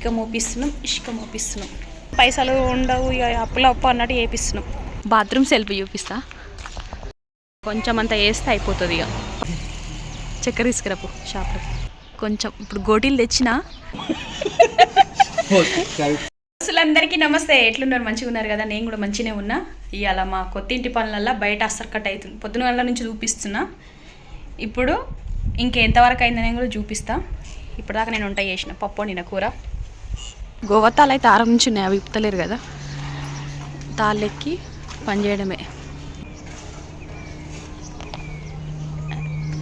ఇటుక మోపిస్తున్నాం ఇసుక మోపిస్తున్నాం పైసలు ఉండవు ఇక అప్పుల అప్పు అన్నట్టు వేపిస్తున్నాం బాత్రూమ్ సెల్ఫ్ చూపిస్తా. కొంచెం అంత వేస్తే అయిపోతుంది ఇక. చక్కెర తీసుకురాపు షాప్లో. కొంచెం ఇప్పుడు గోటీలు తెచ్చినా. అసలందరికీ నమస్తే. ఎట్లున్నారు? మంచిగా ఉన్నారు కదా? నేను కూడా మంచిగానే ఉన్నా. ఇవాళ మా కొత్త ఇంటి పనులల్లో బయట అస్సర్ కట్ అవుతుంది. పొద్దున గంటల నుంచి చూపిస్తున్నా. ఇప్పుడు ఇంకెంతవరకు అయిందని కూడా చూపిస్తా. ఇప్పటిదాకా నేను వంట చేసిన పప్పు వండిన కూర. గోవతాలు అయితే ఆరం నుంచి ఉన్నాయి అవి ఇప్పుతలేరు కదా. తాళ్ళెక్కి పని చేయడమే.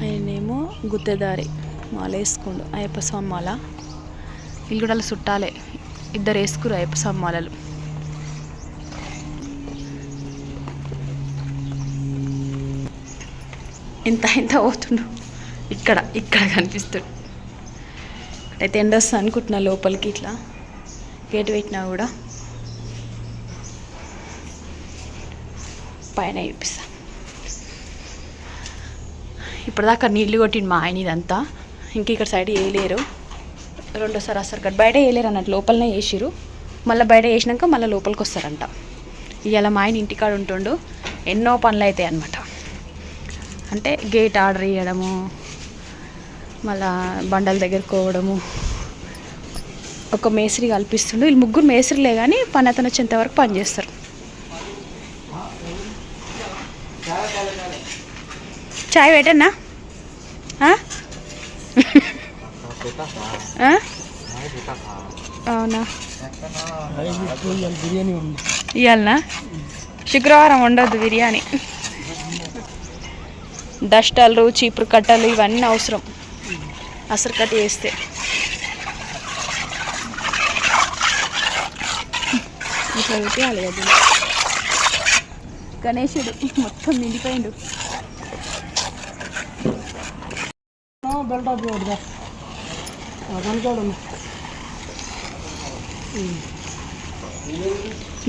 ఆయనేమో గుత్తెదారి మాల వేసుకోండు అయ్యప్ప స్వామి మాల వీళ్ళు కూడా అలా చుట్టాలే ఇద్దరు వేసుకురు అయ్యప్ప స్వామి మాలలు ఇంత ఇంత పోతుండు. ఇక్కడ ఇక్కడ కనిపిస్తుంది అయితే ఎండ వస్తుంది అనుకుంటున్నా లోపలికి ఇట్లా. గేట్ పెట్టినా కూడా పైన చూపిస్తా ఇప్పటిదాకా నీళ్ళు కొట్టిండు మా ఆయన ఇదంతా. ఇంక ఇక్కడ సైడ్ వేయలేరు. రెండోసారి వస్తారు కదా బయట వేయలేరు అన్నట్టు లోపలనే వేసిరు మళ్ళీ బయట వేసినాక మళ్ళీ లోపలికి వస్తారంట. ఇవాళ మా ఆయన ఇంటికాడ ఉంటుండు ఎన్నో పనులు అవుతాయి అనమాట అంటే గేట్ ఆర్డర్ చేయడము మళ్ళా బండల దగ్గర కోవడము ఒక మేస్త్రి కల్పిస్తుండు. వీళ్ళు ముగ్గురు మేస్త్రిలే కానీ పని అతను వచ్చేంత వరకు పని చేస్తారు. చాయ్ పెట్టన్నా? అవునా? బిర్యానీ శుక్రవారం ఉండొద్దు బిర్యానీ. దష్టాలు చీపురు కట్టలు ఇవన్నీ అవసరం. అసలు కట్ చేస్తే. ఇట్లా పెట్టేయాలి కదా. గణేశుడు మొత్తం నిండిపోయిండు.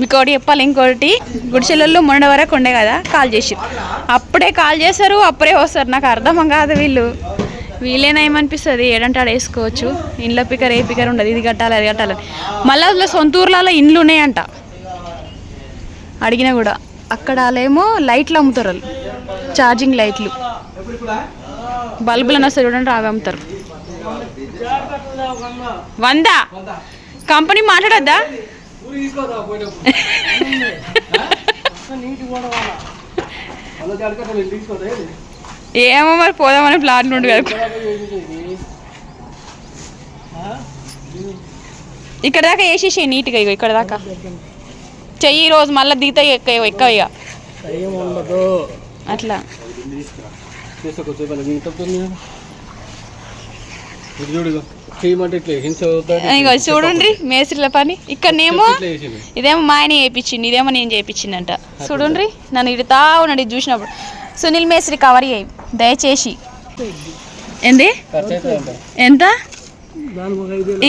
మీకు ఒకటి చెప్పాలి ఇంకోటి గుడిసెలలో మొన్న వరకు ఉండే కదా కాల్ చేసి. అప్పుడే కాల్ చేస్తారు అప్పుడే వస్తారు. నాకు అర్థం కాదు వీళ్ళు. వీళ్ళేనా ఏమనిపిస్తుంది? ఏడంటే ఆడ వేసుకోవచ్చు. ఇంట్లో పికర్ ఏ పికర్ ఉండదు. ఇది కట్టాలి అది కట్టాలి. మళ్ళీ సొంత ఊర్లలో ఇండ్లు ఉన్నాయంట. అడిగినా కూడా అక్కడ వాళ్ళేమో లైట్లు అమ్ముతారు వాళ్ళు. ఛార్జింగ్ లైట్లు. బల్బులను సరే చూడండి అవి అమ్ముతారు. వంద? కంపెనీ మాట్లాడద్దా? ఏమో మరి పోదామని ప్లాట్లు ఉండు కదా. ఇక్కడ దాకా వేసేసాయి నీట్గా ఇగో ఇక్కడ దాకా. చెయ్యి ఈ రోజు మళ్ళీ దిగుతా ఎక్కువ ఎక్కువ ఇక. అట్లా. ఇగో. చూడండి మేస్త్రిల పని. ఇక్కడనేమో. ఇదేమో మా ఆయన చేయించింది ఇదేమో నేను చేయించిందంట చూడండి నన్ను ఇడుతా ఉన్నాడు ఇది చూసినప్పుడు. సునీల్ మేస్త్రి కవర్ చేయి దయచేసి. ఏంది. ఎంత?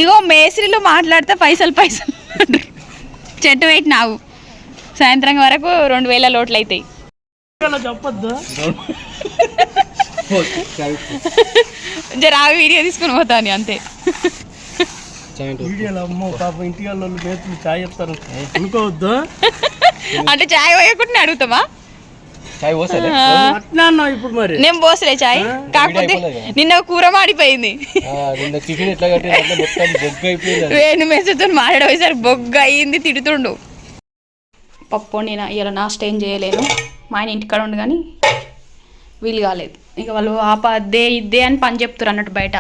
ఇగో మేస్త్రిలు మాట్లాడితే పైసలు పైసలు. చెట్టు పెట్టినావు. సాయంత్రం వరకు రెండు వేల లోట్లు అవుతాయి చెప్పొద్దు జర ఆ వీడియో తీసుకుని పోతాను అంతే. చాయ్ అంటే చాయ్ పోయకుండా అడుగుతావా? చాయ్ పోసలే అట్లా ఇప్పుడు మరి? నేను పోసలే చాయ్. కాకపోతే. నిన్న కూర మాడిపోయింది. నిన్న చికెన్ ఎట్లా కట్టి అంటే మొత్తం బొగ్గు అయిపోయింది అది. వేణు మెసేజ్తో మాట్లాడేసరి బొగ్గ అయ్యింది తిడుతుండు. పప్పు నేను ఇలా నాస్ట్ ఏం చేయలేను మా ఆయన ఇంటికాడ ఉండు కానీ వీలు కాలేదు. ఇక వాళ్ళు ఆప అద్దే ఇద్దే అని పని చెప్తారు అన్నట్టు బయట.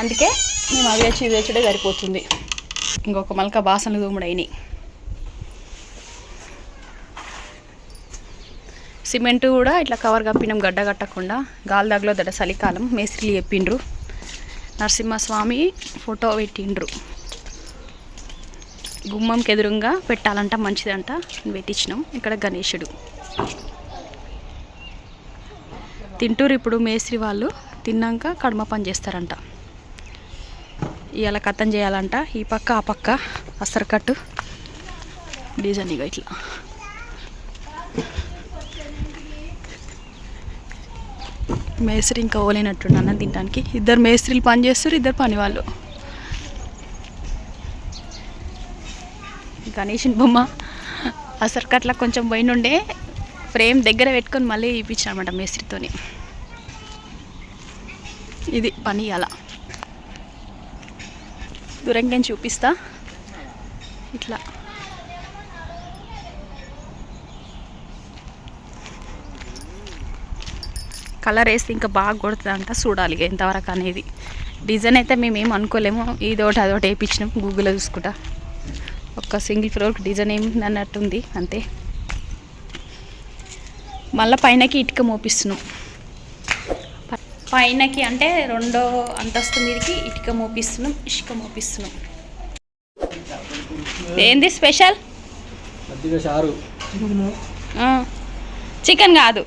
అందుకే మేము అవి తెచ్చి ఇవి తెచ్చుడే సరిపోతుంది. ఇంకొక మలక బాసనలు దూముడు అయినాయి. సిమెంట్ కూడా ఇట్లా కవర్ కప్పినాం గడ్డ కట్టకుండా. గాలి దగ్గర చలికాలం మేస్త్రీలు చెప్పిండ్రు. నరసింహస్వామి ఫోటో పెట్టిండ్రు. గుమ్మంకి ఎదురుగా పెట్టాలంట మంచిదంట. పెట్టించినాం. ఇక్కడ గణేశుడు తింటూరు ఇప్పుడు మేస్త్రి వాళ్ళు తిన్నాక కడుమ పని చేస్తారంట. ఇవాళ కథం చేయాలంట. ఈ పక్క ఆ పక్క అసరు కట్టు. డిజైన్ ఇక ఇట్లా. మేస్త్రి ఇంకా ఓలేనట్టుండు అన్నం తినడానికి. ఇద్దరు మేస్త్రీలు పని చేస్తారు ఇద్దరు పని వాళ్ళు. గణేషన్ బొమ్మ అసలు అట్లా కొంచెం పోయినుండే ఫ్రేమ్ దగ్గర పెట్టుకొని మళ్ళీ ఇప్పించానమాట మేస్త్రితోని. ఇది పని అలా. దూరంగా చూపిస్తా? ఇట్లా. కలర్ వేస్తే ఇంకా బాగా కొడుతుందంట చూడాలి ఎంతవరకు అనేది. డిజైన్ అయితే మేము ఏం అనుకోలేము. ఇదొకటి అదొకటి వేయించినాం గూగుల్లో చూసుకుంటా. ఒక సింగిల్ ఫ్లోర్కి డిజైన్ ఏం అన్నట్టుంది అంతే. మళ్ళీ పైనకి ఇటుక మోపిస్తున్నాం. పైనకి అంటే రెండో అంతస్తు మీదకి ఇటుక మోపిస్తున్నాం ఇసుక మోపిస్తున్నాం. ఏంది స్పెషల్? చికెన్ కాదు.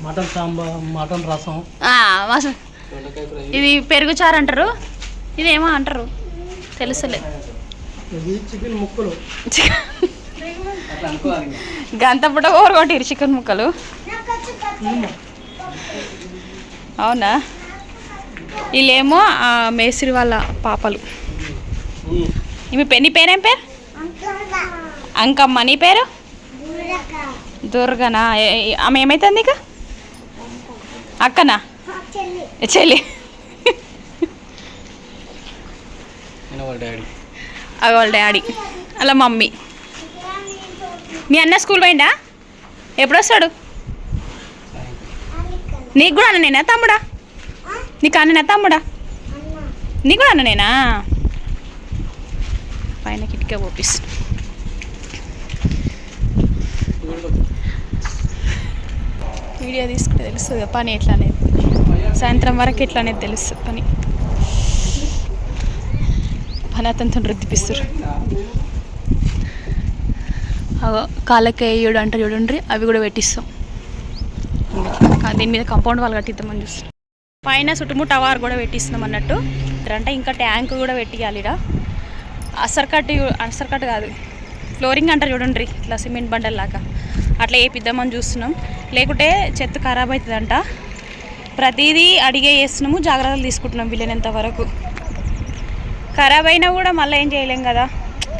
Mutton sambar mutton rasam. ఇది పెరుగు చారు అంటారు. ఇదేమో అంటారు. తెలుసులే. చికెన్ ముక్కలు. అట్లా అనుకోవాలి గంత పుట్ట ఓరగొట్టిరు చికెన్ ముక్కలు. అవునా? వీళ్ళేమో మేస్త్రి వాళ్ళ పాపలు. ఈమె పె- నీ పేరేం పేరు? అంకమ్మ. నీ పేరు? దుర్గనా? ఆమె ఏమైతుంది నీకు అక్కనా? చెల్లి. నేను వాళ్ళ డాడీ. అవి వాళ్ళ డాడీ. అలా మమ్మీ. మీ అన్న స్కూల్ పోయిండా? ఎప్పుడు వస్తాడు నీకు కూడా అన్న నేనా తమ్ముడా నీకు అన్ననా తమ్ముడా? నీకు కూడా అన్న నేనా పైన కిటికీ ఓపిస్తు వీడియో తీసుకుంటే తెలుస్తుంది పని ఎట్లా అనేది సాయంత్రం వరకు ఎట్లా అనేది తెలుస్తుంది పని? పని అతనితో రుద్దిపిస్తారు అగో కాళ్ళకి వేయడు అంటారు చూడండి అవి కూడా పెట్టిస్తాం. దీని మీద కంపౌండ్ వాళ్ళు కట్టిద్దామని చూస్తాం పైన చుట్టుముట్టు టవర్ కూడా పెట్టిస్తున్నాం అన్నట్టు. అంటే ఇంకా ట్యాంక్ కూడా పెట్టియాలిరా. ఈడ అసర్కట్ కట్టు కట్టు కాదు. ఫ్లోరింగ్ అంటారు చూడండి ఇట్లా సిమెంట్ బండల్లాగా అట్లా వేపిద్దామని చూస్తున్నాం. లేకుంటే చెత్త ఖరాబ్ అవుతుందంట. ప్రతిదీ అడిగే వేస్తున్నాము జాగ్రత్తలు తీసుకుంటున్నాం వీలైనంత వరకు. ఖరాబ్ అయినా కూడా మళ్ళీ ఏం చేయలేం కదా.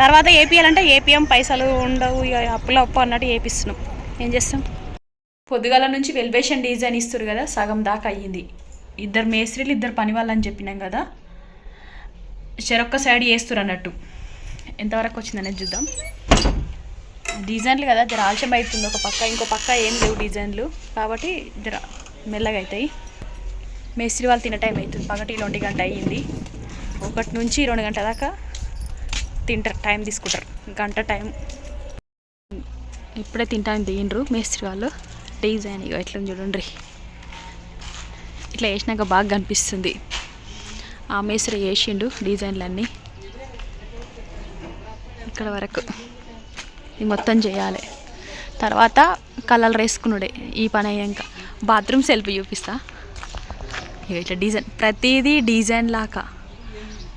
తర్వాత ఏపీయాలంటే ఏపీఎం పైసలు ఉండవు ఇక అప్పుల అప్పు అన్నట్టు ఏపిస్తున్నాం ఏం చేస్తాం? పొద్దుగాల నుంచి వెల్వేషన్ డిజైన్ ఇస్తారు కదా సగం దాకా అయ్యింది. ఇద్దరు మేస్త్రీలు ఇద్దరు పని వాళ్ళని చెప్పినాం కదా. చెరొక్క సైడ్ వేస్తారు అన్నట్టు. ఎంతవరకు వచ్చిందనేది చూద్దాం. డిజైన్లు కదా జర ఆలస్యం అవుతుంది ఒక పక్క ఇంకో పక్క ఏం లేవు డిజైన్లు. కాబట్టి జర మెల్లగా అవుతాయి. మేస్త్రి వాళ్ళు తినే టైం అవుతుంది. పగటి ఒంటి గంట అయ్యింది. ఒకటి నుంచి రెండు గంటల దాకా తింటారు టైం తీసుకుంటారు. గంట టైం. ఇప్పుడే తింటాను దిగిండ్రు మేస్త్రి వాళ్ళు. డిజైన్ ఇక ఎట్లా చూడండి. ఇట్లా వేసినాక బాగా కనిపిస్తుంది. ఆ మేస్త్రి వేసిండు డిజైన్లన్నీ. ఇక్కడ వరకు. ఇది మొత్తం చేయాలి. తర్వాత కలర్ వేసుకున్నాడే ఈ పని అయ్యాక. బాత్రూమ్ సెల్ఫ్ చూపిస్తా. ఇట్లా డిజైన్ ప్రతిదీ డిజైన్ లాగా.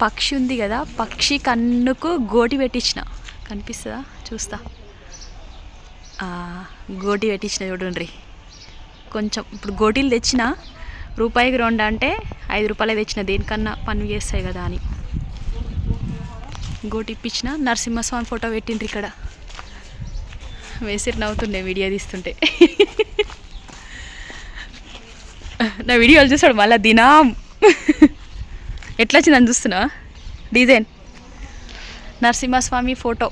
పక్షి ఉంది కదా పక్షి కన్నుకు గోటి పెట్టించిన. కనిపిస్తుందా? చూస్తా. గోటి పెట్టించిన చూడండి కొంచెం ఇప్పుడు గోటీలు తెచ్చిన రూపాయికి రెండు అంటే ఐదు రూపాయలే తెచ్చిన దేనికన్నా పని చేస్తాయి కదా అని. గోటి ఇప్పించిన నరసింహస్వామి ఫోటో పెట్టిండ్రు ఇక్కడ. వేసిరి నవ్వుతుండే వీడియో తీస్తుంటే. నా వీడియోలు చూస్తాడు మళ్ళీ దినం. ఎట్లా వచ్చిందని చూస్తున్నా డిజైన్. నరసింహస్వామి ఫోటో.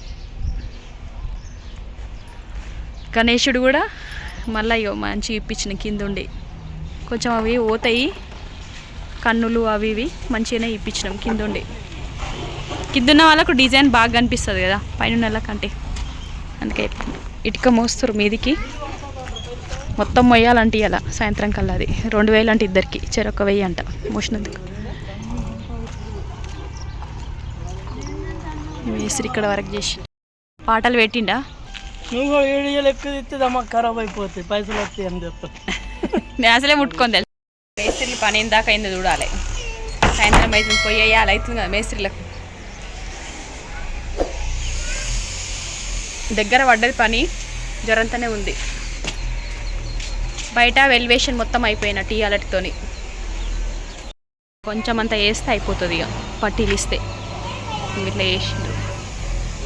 గణేశుడు కూడా మళ్ళీ ఇగో మంచి ఇప్పించిన కింద ఉండి. కొంచెం అవి పోతాయి. కన్నులు అవి ఇవి మంచిగానే ఇప్పించినాం కింద ఉండి. కింద ఉన్న వాళ్ళకు డిజైన్ బాగా కనిపిస్తుంది కదా పైన వాళ్ళకంటే. అందుకే ఇటుక మోస్తారు మీదికి. మొత్తం మొయ్యాలంటే ఇలా సాయంత్రం కల్లా అది. రెండు వేలు అంటే ఇద్దరికి. చెరొక వెయ్యి అంట మోసినందుకు. మేస్త్రి ఇక్కడ వరకు చేసి. పాటలు పెట్టిండా? నువ్వు కూడా ఏడియలు ఎక్కువ మాకు ఖరాబ్ అయిపోతాయి. పైసలు వస్తాయి అని చెప్తాను నేను అసలే ముట్టుకొని తెలుసు మేస్త్రి పని ఇందాక అయిందో చూడాలి. సాయంత్రం అయితే పోయి వేయాలి అవుతుంది కదా మేస్త్రీలకు. దగ్గర పడ్డది పని జ్వరంతోనే ఉంది. బయట వెల్వేషన్ మొత్తం అయిపోయినట్టు ఈ అలటితోని కొంచెం అంత వేస్తే అయిపోతుంది ఇక పట్టీలు ఇస్తే. ఇట్లా వేసిండ్రు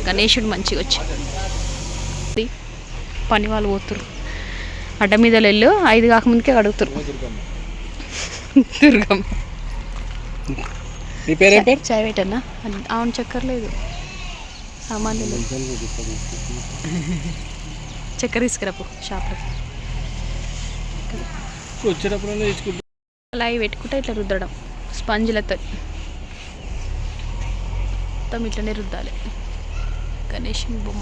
గణేషుడు మంచిగా వచ్చింది పని వాళ్ళు పోతురు అడ్డ మీద వెళ్ళు ఐదు కాకముందుకే అడుగుతారు దుర్గమ్మ. చాయ్ పెట్టన్నా అవును చక్కెర లేదు సామాన్లు చక్కెర తీసుకురాపు షాప్లో. వచ్చేటప్పుడు అలా అవి పెట్టుకుంటే ఇట్లా రుద్దడం స్పంజులతో. మొత్తం ఇట్లనే రుద్దాలి. గణేషుని బొమ్మ.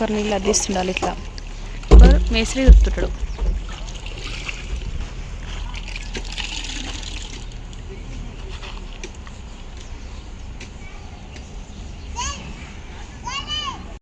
ఒకరు నీళ్ళు అద్దిస్తుండాలి ఇట్లా. ఒకరు మేస్త్రి రుద్దుతాడు